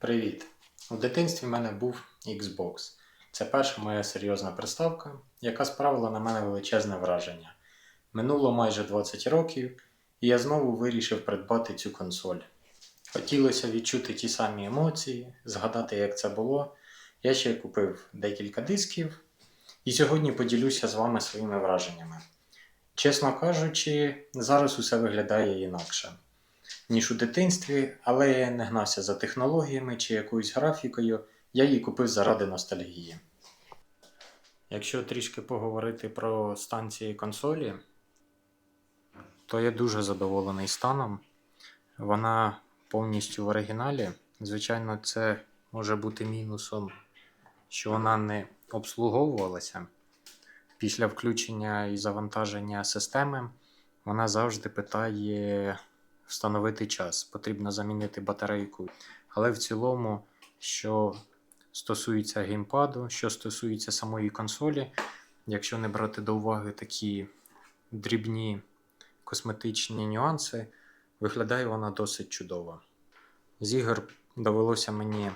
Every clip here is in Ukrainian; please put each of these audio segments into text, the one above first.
Привіт! У дитинстві в мене був Xbox. Це перша моя серйозна приставка, яка справила на мене величезне враження. Минуло майже 20 років, і я знову вирішив придбати цю консоль. Хотілося відчути ті самі емоції, згадати, як це було. Я ще купив декілька дисків, і сьогодні поділюся з вами своїми враженнями. Чесно кажучи, зараз усе виглядає інакше ніж у дитинстві, але я не гнався за технологіями чи якоюсь графікою, я її купив заради ностальгії. Якщо трішки поговорити про стан цієї консолі, то я дуже задоволений станом. Вона повністю в оригіналі. Звичайно, це може бути мінусом, що вона не обслуговувалася. Після включення і завантаження системи вона завжди питає встановити час. Потрібно замінити батарейку. Але в цілому, що стосується геймпаду, що стосується самої консолі, якщо не брати до уваги такі дрібні косметичні нюанси, виглядає вона досить чудово. З ігор довелося мені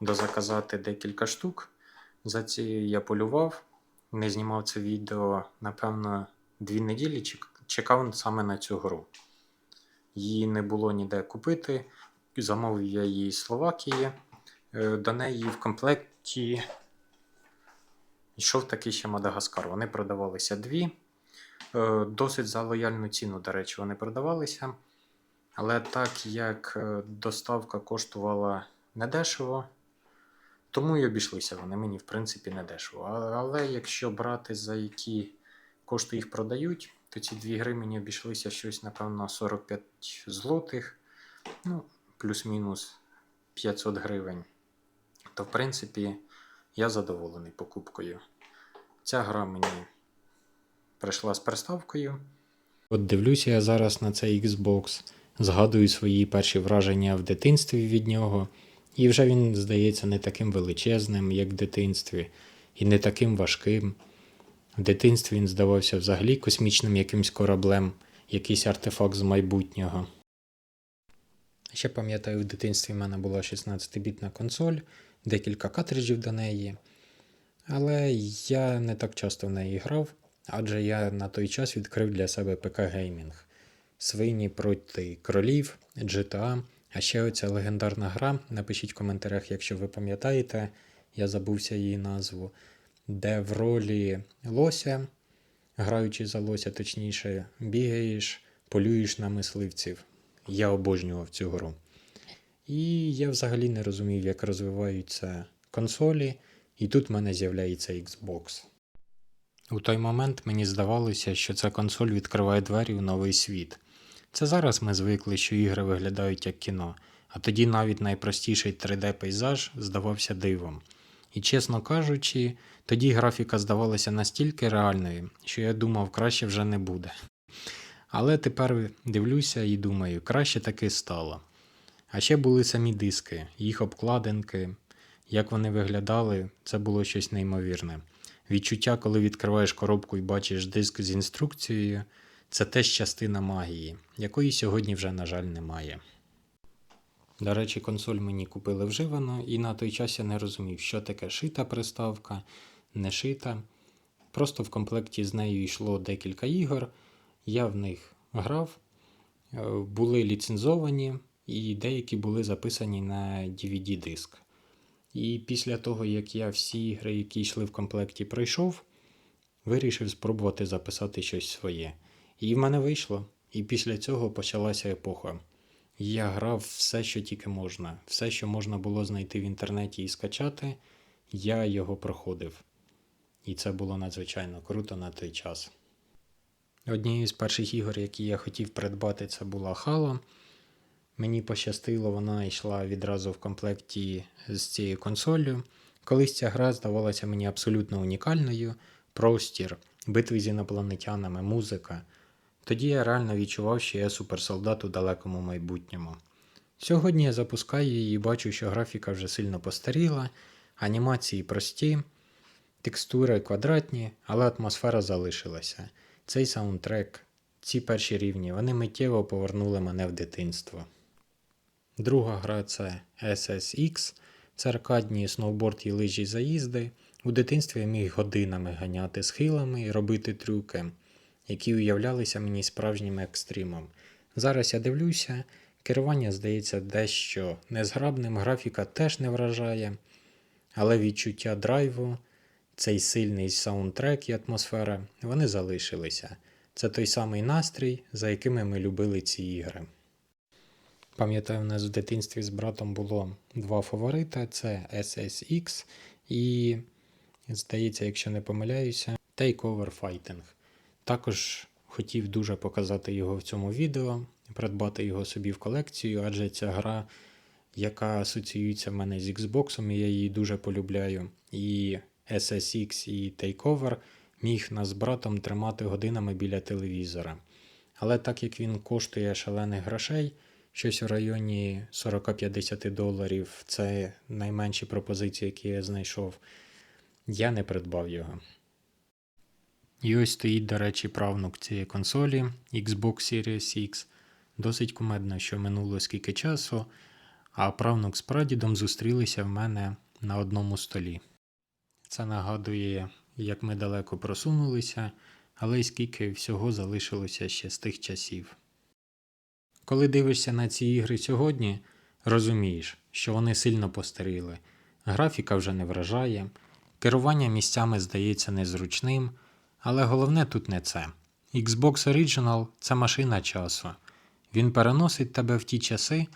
дозаказати декілька штук. За ці я полював, не знімав це відео, напевно, дві неділі чекав саме на цю гру. Її не було ніде купити. Замовив я її з Словакії. Е, До неї в комплекті йшов такий ще Мадагаскар. Вони продавалися дві. Е, Досить за лояльну ціну, до речі, вони продавалися. Але так як е, доставка коштувала недешево, тому і обійшлися вони мені, в принципі, недешево. Але якщо брати за які кошти їх продають, то ці дві гри мені обійшлися щось, напевно, 45 злотих, ну, плюс-мінус 500 гривень. То, в принципі, я задоволений покупкою. Ця гра мені прийшла з приставкою. От дивлюся я зараз на цей Xbox, згадую свої перші враження в дитинстві від нього, і вже він здається не таким величезним, як в дитинстві, і не таким важким. В дитинстві він здавався взагалі космічним якимсь кораблем, якийсь артефакт з майбутнього. Ще пам'ятаю, в дитинстві в мене була 16-бітна консоль, декілька картриджів до неї. Але я не так часто в неї грав, адже я на той час відкрив для себе ПК геймінг. Свині проти кролів, GTA, а ще оця легендарна гра. Напишіть в коментарях, якщо ви пам'ятаєте, я забувся її назву де в ролі лося, граючи за лося, точніше, бігаєш, полюєш на мисливців. Я обожнював цю гру. І я взагалі не розумів, як розвиваються консолі, і тут в мене з'являється Xbox. У той момент мені здавалося, що ця консоль відкриває двері в новий світ. Це зараз ми звикли, що ігри виглядають як кіно, а тоді навіть найпростіший 3D-пейзаж здавався дивом. І, чесно кажучи, тоді графіка здавалася настільки реальною, що я думав, краще вже не буде. Але тепер дивлюся і думаю, краще таки стало. А ще були самі диски, їх обкладинки, як вони виглядали, це було щось неймовірне. Відчуття, коли відкриваєш коробку і бачиш диск з інструкцією, це теж частина магії, якої сьогодні вже, на жаль, немає. До речі, консоль мені купили вживано, і на той час я не розумів, що таке шита приставка, не шита. Просто в комплекті з нею йшло декілька ігор, я в них грав, е, були ліцензовані, і деякі були записані на DVD-диск. І після того, як я всі ігри, які йшли в комплекті, пройшов, вирішив спробувати записати щось своє. І в мене вийшло. І після цього почалася епоха. Я грав все, що тільки можна. Все, що можна було знайти в інтернеті і скачати, я його проходив. І це було надзвичайно круто на той час. Однією з перших ігор, які я хотів придбати, це була Halo. Мені пощастило, вона йшла відразу в комплекті з цією консолью. Колись ця гра здавалася мені абсолютно унікальною. Простір, битви з інопланетянами, музика. Тоді я реально відчував, що я суперсолдат у далекому майбутньому. Сьогодні я запускаю її і бачу, що графіка вже сильно постаріла, анімації прості, текстури квадратні, але атмосфера залишилася. Цей саундтрек, ці перші рівні, вони миттєво повернули мене в дитинство. Друга гра це SSX. Це аркадні сноуборд і лижі заїзди. У дитинстві я міг годинами ганяти схилами і робити трюки, які уявлялися мені справжнім екстримом. Зараз я дивлюся, керування здається дещо незграбним, графіка теж не вражає, але відчуття драйву, цей сильний саундтрек і атмосфера, вони залишилися. Це той самий настрій, за якими ми любили ці ігри. Пам'ятаю, у нас в дитинстві з братом було два фаворита: це SSX і, здається, якщо не помиляюся, Takeover Fighting. Також хотів дуже показати його в цьому відео, придбати його собі в колекцію, адже ця гра, яка асоціюється в мене з Xbox, я її дуже полюбляю. І SSX і Takeover міг нас з братом тримати годинами біля телевізора. Але так як він коштує шалених грошей, щось в районі 40-50 доларів, це найменші пропозиції, які я знайшов, я не придбав його. І ось стоїть, до речі, правнук цієї консолі Xbox Series X. Досить кумедно, що минуло скільки часу, а правнук з прадідом зустрілися в мене на одному столі. Це нагадує, як ми далеко просунулися, але й скільки всього залишилося ще з тих часів. Коли дивишся на ці ігри сьогодні, розумієш, що вони сильно постаріли, графіка вже не вражає, керування місцями здається незручним, але головне тут не це. Xbox Original це машина часу. Він переносить тебе в ті часи,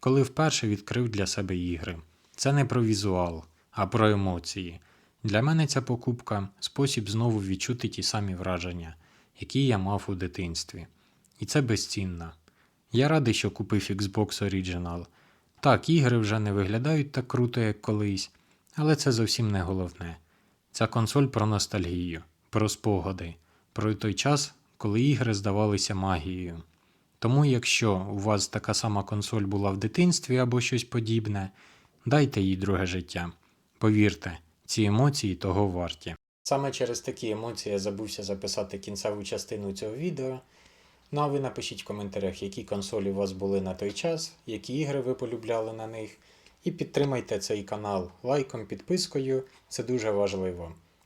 коли вперше відкрив для себе ігри. Це не про візуал, а про емоції. Для мене ця покупка спосіб знову відчути ті самі враження, які я мав у дитинстві. І це безцінно. Я радий, що купив Xbox Original. Так, ігри вже не виглядають так круто, як колись, але це зовсім не головне. Ця консоль про ностальгію, про спогади, про той час, коли ігри здавалися магією. Тому, якщо у вас така сама консоль була в дитинстві або щось подібне, дайте їй друге життя. Повірте, ці емоції того варті. Саме через такі емоції я забувся записати кінцеву частину цього відео. Ну а ви напишіть в коментарях, які консолі у вас були на той час, які ігри ви полюбляли на них. І підтримайте цей канал лайком, підпискою, це дуже важливо.